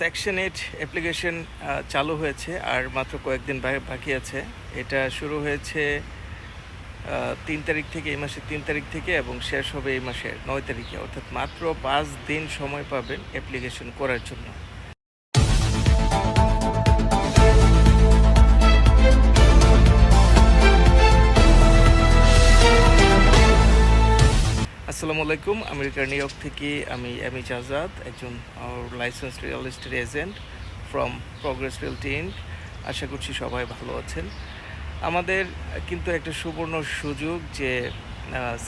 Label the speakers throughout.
Speaker 1: Section eight application চালু হয়েছে আর মাত্র কয়েকদিন বাকি আছে। এটা শুরু হয়েছে তিন তারিখ থেকে, এই মাসের তিন তারিখ থেকে এবং শেষ হবে এই মাসের নয় তারিখে। অর্থাৎ মাত্র পাঁচ দিন সময় পাবেন অ্যাপ্লিকেশন করার জন্য। আসসালামু আলাইকুম। আমেরিকার নিউ ইয়র্ক থেকে আমি এমি আজাদ একজন licence real estate agent from Progress Realty Inc আশা করছি সবাই ভালো আছেন। আমাদের কিন্তু একটা সুবর্ণ সুযোগ যে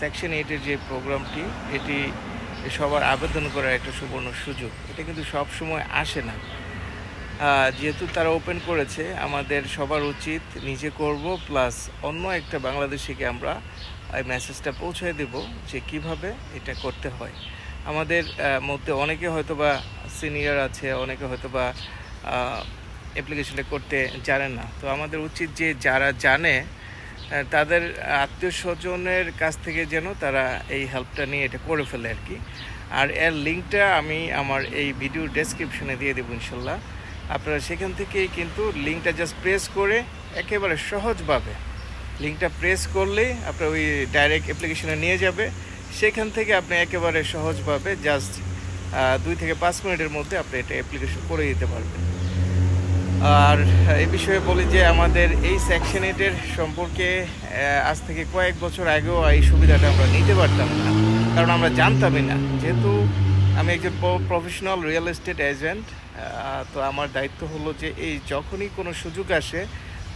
Speaker 1: সেকশন এইটের যে প্রোগ্রামটি, এটি সবার আবেদন করার একটা সুবর্ণ সুযোগ। এটা কিন্তু সবসময় আসে না। যেহেতু তারা ওপেন করেছে, আমাদের সবার উচিত নিজে করব প্লাস অন্য একটা বাংলাদেশিকে আমরা এই মেসেজটা পৌঁছে দেব যে কীভাবে এটা করতে হয়। আমাদের মধ্যে অনেকে হয়তো বা সিনিয়র আছে, অনেকে হয়তো বা অ্যাপ্লিকেশনটা করতে জানে না। তো আমাদের উচিত যে যারা জানে তাদের আত্মীয় স্বজনের কাছ থেকে যেন তারা এই হেল্পটা নিয়ে এটা করে ফেলে আর কি। আর এর লিঙ্কটা আমি আমার এই ভিডিও ডেসক্রিপশনে দিয়ে দেবো ইনশাল্লাহ। আপনারা সেখান থেকেই কিন্তু লিঙ্কটা জাস্ট প্রেস করে একেবারে সহজভাবে লিঙ্কটা প্রেস করলেই আপনার ওই ডাইরেক্ট অ্যাপ্লিকেশনে নিয়ে যাবে। সেখান থেকে আপনি একেবারে সহজভাবে জাস্ট দুই থেকে পাঁচ মিনিটের মধ্যে আপনি এটা অ্যাপ্লিকেশন করে দিতে পারবেন। আর এই বিষয়ে বলি যে আমাদের এই সেকশন এইটের সম্পর্কে আজ থেকে কয়েক বছর আগেও এই সুবিধাটা আমরা নিতে পারতাম না। কারণ আমরা জানতামই না। যেহেতু আমি একজন প্রফেশনাল রিয়েল এস্টেট এজেন্ট তো আমার দায়িত্ব হলো যে এই যখনই কোনো সুযোগ আসে,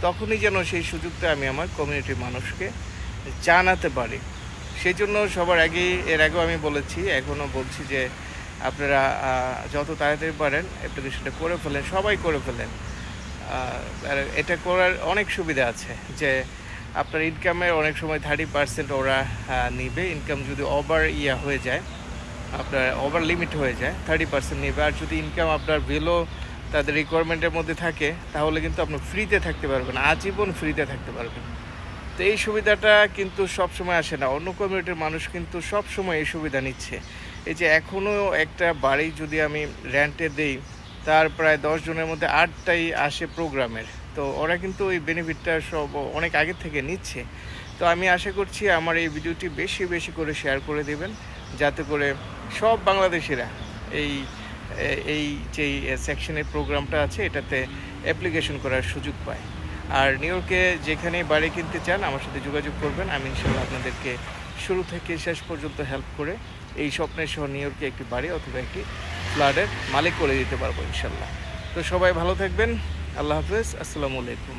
Speaker 1: তখনই যেন সেই সুযোগটা আমি আমার কমিউনিটির মানুষকে জানাতে পারি। সেই জন্য সবার আগেই এর আগেও আমি বলেছি, এখনও বলছি যে আপনারা যত তাড়াতাড়ি পারেন অ্যাপ্লিকেশনটা করে ফেলেন, সবাই করে ফেলেন। এটা করার অনেক সুবিধা আছে যে আপনার ইনকামের অনেক সময় থার্টি পার্সেন্ট ওরা নিবে। ইনকাম যদি ওভার ইয়া হয়ে যায় আপনার ওভার লিমিট হয়ে যায় থার্টি পার্সেন্ট নেবে। আর যদি ইনকাম আপনার বিলো তাদের রিকোয়ারমেন্টের মধ্যে থাকে, তাহলে কিন্তু আপনি ফ্রিতে থাকতে পারবেন, আজীবন ফ্রিতে থাকতে পারবেন। তো এই সুবিধাটা কিন্তু সব সময় আসে না। অন্য কমিউনিটির মানুষ কিন্তু সব সময় এই সুবিধা নিচ্ছে। এই যে এখনও একটা বাড়ি যদি আমি রেন্টে দেই, তার প্রায় দশ জনের মধ্যে আটটাই আসে প্রোগ্রামের তো ওরা কিন্তু ওই বেনিফিটটা সব অনেক আগে থেকে নিচ্ছে। তো আমি আশা করছি আমার এই ভিডিওটি বেশি বেশি করে শেয়ার করে দেবেন, যাতে করে সব বাংলাদেশিরা এই এই যে সেকশনের প্রোগ্রামটা আছে, এটাতে অ্যাপ্লিকেশন করার সুযোগ পায়। আর নিউ ইয়র্কে যেখানে বাড়ি কিনতে চান, আমার সাথে যোগাযোগ করবেন, আমি ইনশাল্লাহ আপনাদেরকে শুরু থেকে শেষ পর্যন্ত হেল্প করে এই স্বপ্নের সহ নিউ ইয়র্কে একটি বাড়ি অথবা একটি ফ্ল্যাটের মালিক করে দিতে পারব ইনশাল্লাহ। তো সবাই ভালো থাকবেন, আল্লাহ হাফেজ, আসসালামু আলাইকুম।